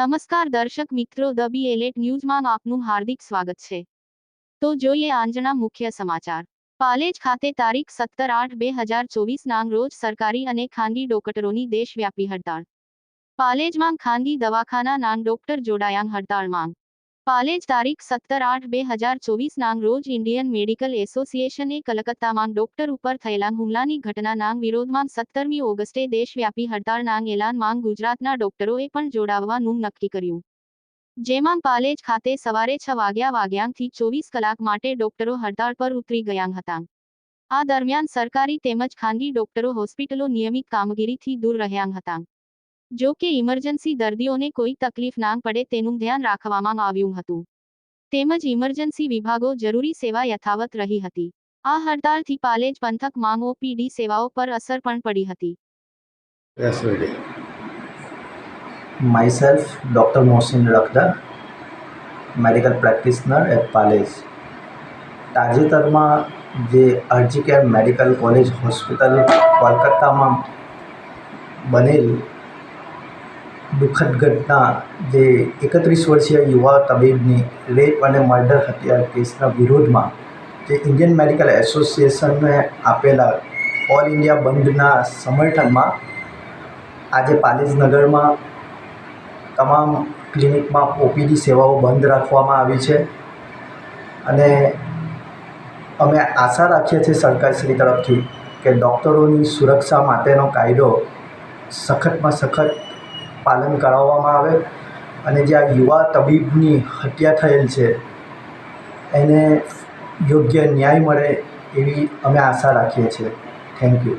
નમસ્કાર દર્શક મિત્રો, ધ બી એલેટ ન્યૂઝમાં આપનું હાર્દિક સ્વાગત છે. તો જોઈએ આજના મુખ્ય સમાચાર. પાલેજ ખાતે તારીખ સત્તર આઠ બે હજાર ચોવીસ નાંગ રોજ સરકારી અને ખાનગી ડોક્ટરોની દેશવ્યાપી હડતાળ. પાલેજમાં ખાનગી દવાખાના નાંગ ડોક્ટર જોડાયાંગ હડતાળ માંગ. પાલેજ તારીખ સત્તર આઠ બે હજાર ચોવીસ નાંગ રોજ ઇન્ડિયન મેડિકલ એસોસિએશને કલકત્તામાં ડોક્ટર ઉપર થયેલા હુમલાની ઘટના નાંગ વિરોધમાં સત્તરમી ઓગસ્ટે દેશવ્યાપી હડતાળ નાંગ એલાન માંગ ગુજરાતના ડોક્ટરોએ પણ જોડાવવાનું નક્કી કર્યું. જેમાં પાલેજ ખાતે સવારે છ વાગ્યા વાગ્યાંથી ચોવીસ કલાક માટે ડોક્ટરો હડતાળ પર ઉતરી ગયા હતા. આ દરમિયાન સરકારી તેમજ ખાનગી ડોક્ટરો હોસ્પિટલો નિયમિત કામગીરીથી દૂર રહ્યા હતા. જો કે ઇમરજન્સી દર્દીઓને કોઈ તકલીફ ના પડે તેનું ધ્યાન રાખવામાં આવ્યું હતું. તેમજ ઇમરજન્સી વિભાગો જરૂરી સેવા યથાવત રહી હતી. આ હડતાળથી પાલેજ પંથક માંગ ઓપીડી સેવાઓ પર અસર પણ પડી હતી. Myself dr mohsin Rakhda medical practitioner at Palej તાજેતરમાં જે અરજી કેર મેડિકલ કોલેજ હોસ્પિટલ કોલકાતામાં બનેલ દુઃખદ ઘટના જે એકત્રીસ વર્ષીય યુવા તબીબની રેપ અને મર્ડર હત્યા કેસના વિરોધમાં જે ઇન્ડિયન મેડિકલ એસોસિએશનને આપેલા ઓલ ઇન્ડિયા બંધના સમર્થનમાં આજે પાલેજનગરમાં તમામ ક્લિનિકમાં ઓપીડી સેવાઓ બંધ રાખવામાં આવી છે. અને અમે આશા રાખીએ છીએ સરકારશ્રી તરફથી કે ડૉક્ટરોની સુરક્ષા માટેનો કાયદો સખતમાં સખત પાલન કરાવવામાં આવે અને જે આ યુવા તબીબની હત્યા થયેલ છે, એને યોગ્ય ન્યાય મળે એવી અમે આશા રાખીએ છીએ. Thank you